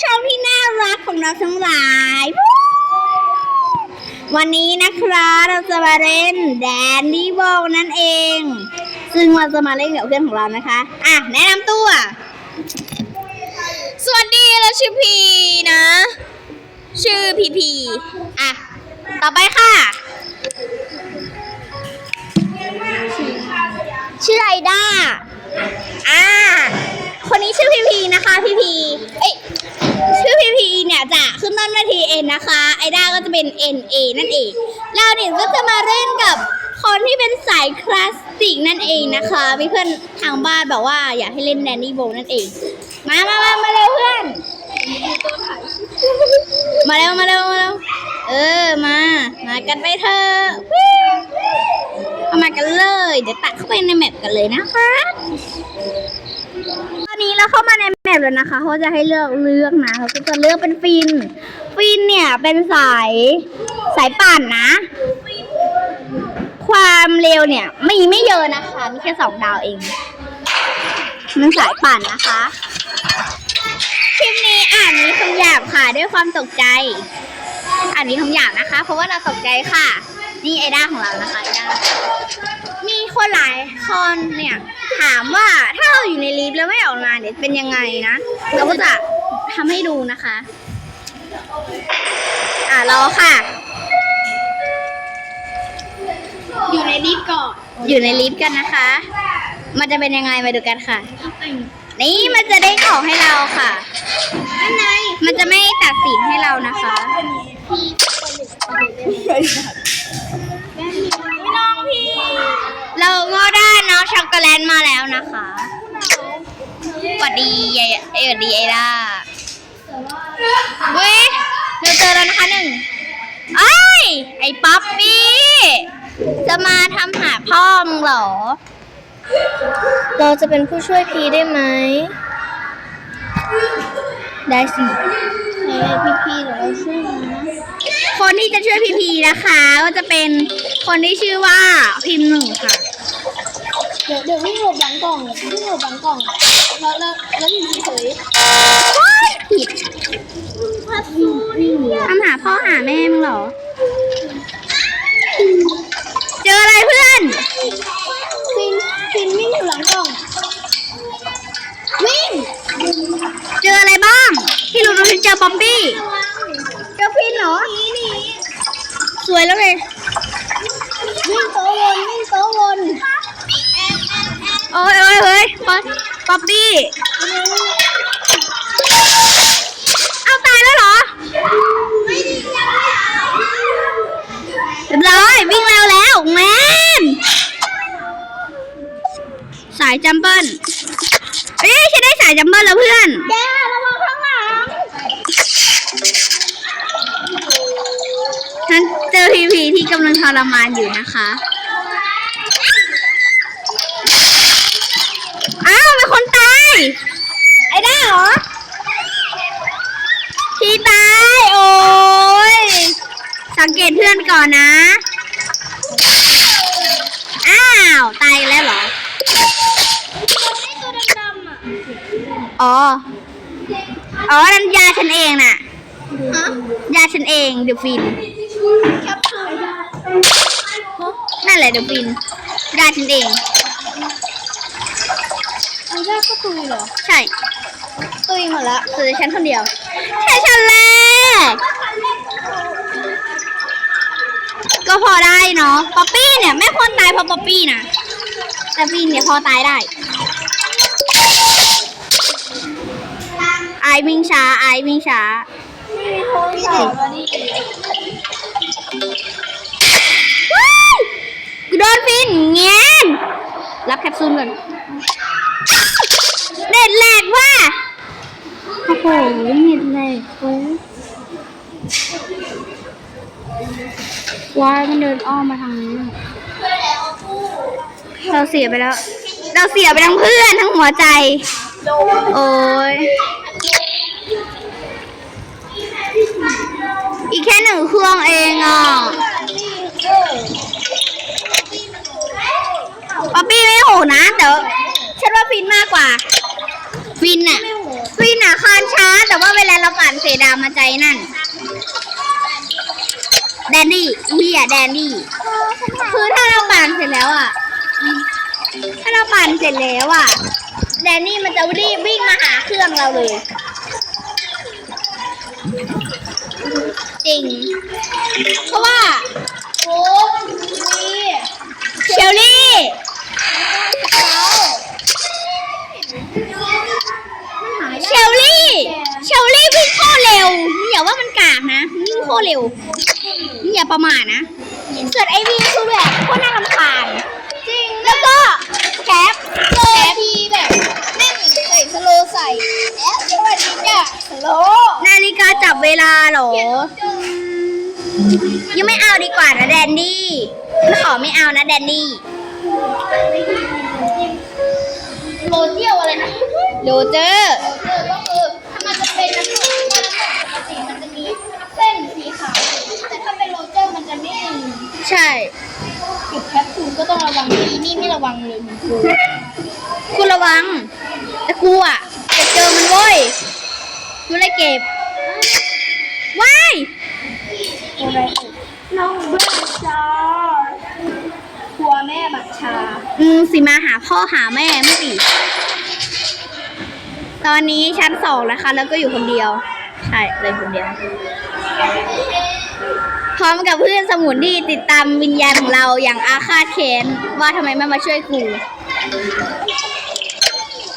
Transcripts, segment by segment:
ชมที่น่ารักของเราทั้งหลาย วันนี้นะคะเราจะมาเล่นแดนดี้บอลนั่นเอง ซึ่งเราจะมาเล่นกับเพื่อนของเรานะคะ อะ แนะนำตัว สวัสดีเราชื่อพีนะ ชื่อพีพีอะ ต่อไปค่ะ ชื่อไอด้าอ่าคนนี้ชื่อพีพีนะคะ พีพี เอ้ย ชื่อพีพีเนี่ยจะขึ้นต้นด้วยทีเอ็นนะคะ ไอด้าก็จะเป็น N A นั่นเอง เราเนี่ยก็จะมาเล่นกับคนที่เป็นสายคลาสสิกนั่นเองนะคะ มีเพื่อนทางบ้านแบบว่าอยากให้เล่นแดนนี่โบนั่นเอง มามามามาเร็วเพื่อน มาเร็วมาเร็วมาเร็ว เออมา มากันไปเถอะเอามากันเลย เดี๋ยวตัดเข้าไปในแมปกันเลยนะคะ ตอนนี้เราเข้ามาใน ปแล้วนะคะเขาจะให้เลือกเลือกนะเขาก็จะเลือกเป็นฟิน ฟินเนี่ยเป็นสายสายปั่นนะ ความเร็วเนี่ยไม่ไม่เยอะนะคะมีแค่สองดาวเอง มันสายปั่นนะคะคลิปนี้อ่านมีคำหยาบค่ะด้วยความตกใจ อ่านมีคำหยาบนะคะ เพราะว่าเราตกใจค่ะ นี่ไอด้าของเรานะคะไอด้ามีคนหลายคนเนี่ย ถามว่าถ้าเราอยู่ในลิฟต์แล้วไม่ออกมาเนี่ยเป็นยังไงนะ เราก็จะทำให้ดูนะคะ อ่ารอค่ะ อยู่ในลิฟต์ก่อนอยู่ในลิฟต์กันนะคะ มันจะเป็นยังไงมาดูกันค่ะ นี่มันจะได้ของให้เราค่ะข้างในมันจะไม่ตัดสินให้เรานะคะ น้องพี่ เราก็ได้น้องช็อกโกแลตมาแล้วนะคะสวัสดียายเอยสวัสดีไอด้าเว้ยเราเจอแล้วนะคะหนึ่งไอ้ยไอ้ป๊อปปี้ จะมาทำหาพ่อมึงเหรอ เราจะเป็นผู้ช่วยพีได้ไหม ได้สิเฮ้พี่พีเดี๋ยวเราช่วยนะ คนที่จะช่วยพีพีนะคะ ก็จะเป็นคนที่ชื่อว่าพิมพ์หนึ่งค่ะ เดี๋ยวเดี๋ยววิ่งหลบหลังกล่องวิ่งหลบหลังกล่อง แล้วแล้วแล้วอยู่เฉยผิดๆพัดซูนี่ทำหาพ่อหาแม่มึงเหรอ เจออะไรเพื่อน ฟินฟินวิ่งอยู่หลังกล่อง วิ่งเจออะไรบ้าง ที่รู้รู้เจอป๊อปปี้ เจอพินเหรอนี่นี่ สวยแล้วเลยวิ่งโต๊ะวนวิ่งโต๊ะวนโอ้ยโอ้ยเฮ้ยป๊อปป๊อปปี้เอาตายแล้วเหรอเรียบร้อยวิ่งเร็วแล้วแมนสายจัมเปิลเอ้ยฉันได้สายจัมเปิลแล้วเพื่อนแกระวังข้างหลังฉันเจ อพีพีที่กำลังทรมานอยู่นะคะ อ้าวมีคนตาย ไอ้ด้าเหรอ พี่ตาย โอ้ย สังเกตเพื่อนก่อนนะ อ้าว ตายแล้วเหรอตัวดำๆอะอ๋อ อ๋อ นั่นยาฉันเองน่ะฮะยาฉันเองเดอะฟินแคปซูล นั่นแหละเดอะฟินยาฉันเองอันแรกก็ตุยเหรอ ใช่ ตุยหมดละคือฉันคนเดียว แค่ฉันแรก ก็พอได้เนาะ ป๊อปปี้เนี่ย ไม่ควรตายเพราะป๊อปปี้นะ แต่ฟินเนี่ยพอตายได้ ไอายวิ่งช้า ไอายวิ่งช้ามีคนใส่มาดิ ว้ายกู โดนฟินเงี้ยนรับแคปซูลก่อนเด็ดแหลกว่ะโอ้โหเน็ตแหลกเว้ยว้ายมันเดินอ้อมมาทางนี้เราเสียไปแล้ว เราเสียไปทั้งเพื่อนทั้งหัวใจ โอ้ยอีกแค่หนึ่งเครื่องเองอะ ป๊อปปี้ไม่โหนะแต่ว่าฉันว่าฟินมากกว่า ฟินอะฟินอะคานช้า แต่ว่าเวลาเราปั่นเสดามาใจนั่น แดนดี้เฮียแดนดี้คือถ้าเราปั่นเสร็จแล้วอะถ้าเราปั่นเสร็จแล้วอะแดนนี่มันจะรีบวิ่งมาหาเครื่องเราเลย จริง เพราะว่า โอ้นี่ เชลลี่ เชลลี่ เชลลี่วิ่งโคตรเร็วมึงอย่าว่ามันกากนะมันวิ่งโคตรเร็วมึงอย่า ประมาทนะ ส่วนไอวีคือแบบโคตรน่ารำคาญจริงแล้วก็แคปเจอทีแบบแม่งใส่สโลว์ใส่แล้วสวัสดีจ้ะสโลว์นาฬิกาจับเวลาเหรอ ยังไม่เอาดีกว่านะแดนดี้ขอไม่เอานะแดนดี้โลเจียวอะไรนะโรเจอร์เออก็คือถ้ามันจะเป็นน้ำหนักว่าน้ำหนักปกติมันจะมีเส้นสีขาวแต่ถ้าเป็นโรเจอร์มันจะไม่มีใช่จุดแคปซูลก็ต้องระวังดีนี่ไม่ระวังเลยมันคือคุณระวัง แต่กูอะจะเจอมันเว้ยกูเลยเก็บว้ายอะไรน้องเบิร์ดชาครัวแม่บักชา อืมสิมาหาพ่อหาแม่ไม่สิตอนนี้ชั้นสองนะคะ แล้วก็อยู่คนเดียว ใช่เลยคนเดียว พร้อมกับเพื่อนสมุนที่ติดตามวิญญาณของเราอย่างอาฆาตแค้นว่าทำไมไม่มาช่วยครู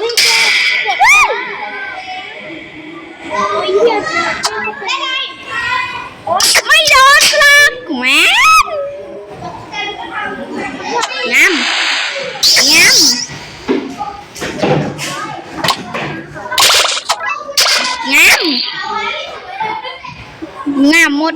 นี่แกกดได้โอ้ยเหี้ยได้ไงโอ๊ยไม่โดนกลักแหมงามงามงามงามหมด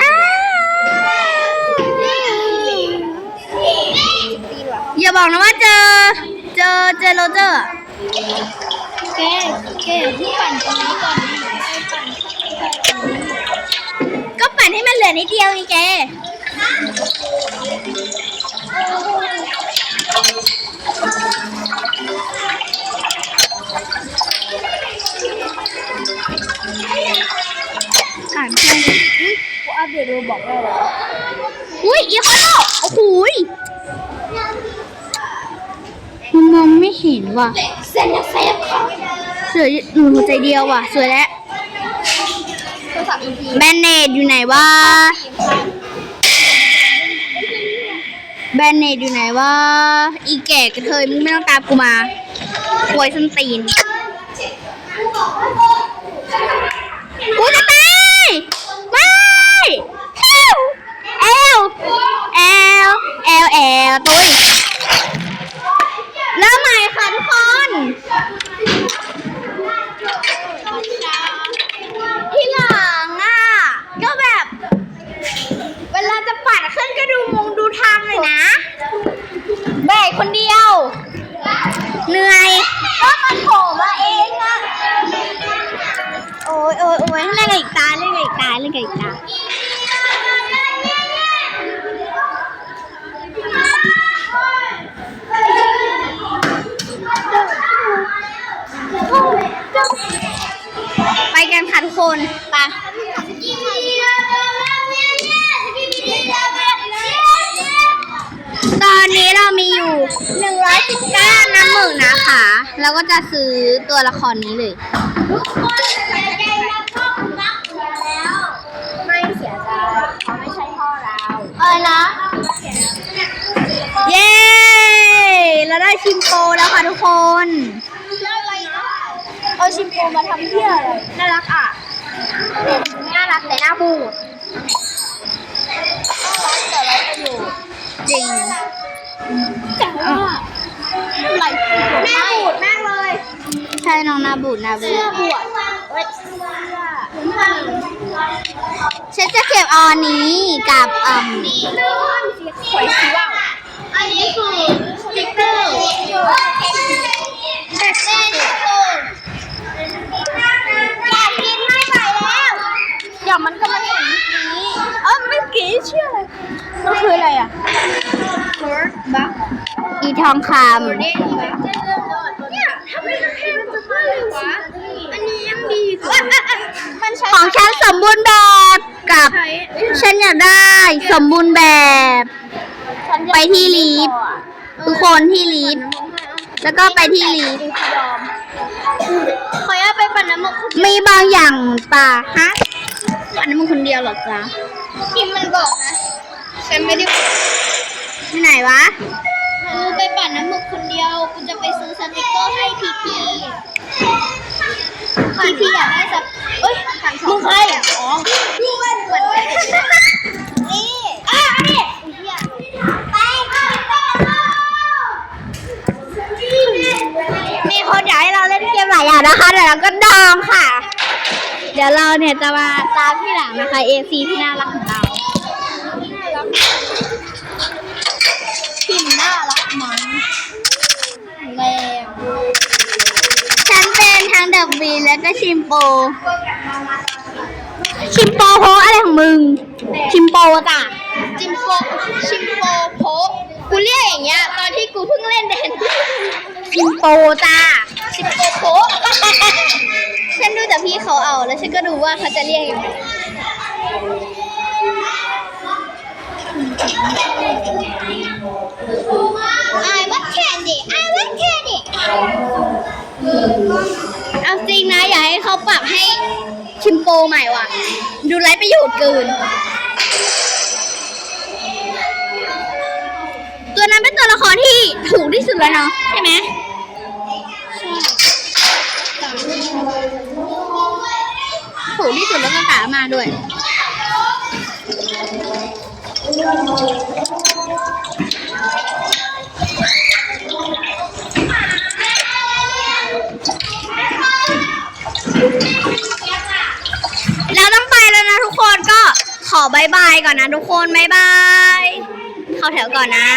อ้าวอย่าบอกนะว่าเจอ เจอเจอโรเจอร์อะแกแกอย่าเพิ่งปั่นตรงนี้ก่อนนะไปปั่นก็ปั่นให้มันเหลือนิดเดียวไงแก อ่านเพื่อนดิกูอัปเดตโรบอกได้แล้ว อุ้ยอีโคโนโอ้โหย มันมองไม่เห็นว่ะเส้นเซฟค่ะสวยหนูหัวใจเดียวว่ะ สวยแล้วโทรศัพท์อีพีแบนเนดอยู่ไหนวะแบนเนดอยู่ไหนวะอีแก่กระเทยมึงไม่ต้องตามกูมาควยส้นตีนกูจะตายไม่เอลเอลเอลเอลเอลตุ้ย เริ่มใหม่ค่ะทุกคน ที่หลังอะ ก็แบบ เวลาจะปัดขึ้นก็ดูมงดูทางเลยนะ แบกคนเดียว ไปกันค่ะทุกคนไปตอนนี้เรามีอยู่ 119น้ำหมึกนะคะแล้วก็จะซื้อตัวละครนี้เลยไม่เสียใจเขาไม่ใช่พ่อเรา เออนะเย้ เราได้ชิมโปแล้วค่ะทุกคน เอาชิมโปมาทำเพื่ออะไรน่ารักอะน่ารักแต่หน้าบูดแต่ไรประโยชน์จริงแต่ว่าไหลหน้าบูดมากเลย ใช่น้องหน้าบูดหน้าบูเสื้อดบวชเว้ยเสื้อฉันจะเก็บเอาอันนี้กับอืมหอยสีว่าวอันนี้คือสติ๊กเกอร์ อย่างมันก็มาถึงนี้เออเมื่กี้ชื่ออะไรมันคืออะไรอะอีทองคำเนี่ยทำไมมันแพงจังเลยวะอันนี้ยังดีกว่าของฉันสมบูรณ์แบบกับ ฉันอยากได้สมบูรณ์แบบ ไปที่ลีฟทุกคนที่ลีฟแล้วก็ไปที่ลีฟขอยไปปั่นน้ำมันมีบางอย่างป่ะฮะ อันนั้นมึงคนเดียวเหรอจ๊ะพิมมันบอกนะ ฉันไม่ได้ที่ไหนวะกูไปปั่นน้ำหมึกคนเดียวกูจะไปซื้อสติกเกอร์ให้พีพีพีพีอยากได้สักเอ้ยสั่งสองมึงใครอ๋อนี่มันเหมือนกันนี่อะนี่ไปไปมีคนอยากให้เราเล่นเกมหลายอย่างนะคะเดี๋ยวเราก็ดองค่ะ เดี๋ยวเราเนี่ยจะมาตามที่หลังนะคะ AC ที่น่ารักของเราพิมพ์น่ารักมั้งแรงฉันเป็นทั้งเดอะบีและก็ชิมโป ชิมโปโพอะไรของมึง ชิมโปจ้ะจิมโปชิมโปโพะกูเรียกอย่างเงี้ยตอนที่กูเพิ่งเล่นเดน ชิมโปจ้าชิมโปโพะฉันดูแต่พี่เขาเอาแล้วฉันก็ดูว่าเขาจะเรียกยังไง I want candy I want candy เอาจริงนะอยากให้เขาปรับให้ชิมโปใหม่ว่ะ ดูไร้ประโยชน์เกิน ตัวนั้นเป็นตัวละครที่ถูกที่สุดแล้วเนาะใช่ไหมถู กที่สุดแล้วก็กามาด้วยเราต้องไปแล้วนะทุกคนก็ขอบายบายก่อนนะทุกคนบายบาย เข้าแถวก่อนนะ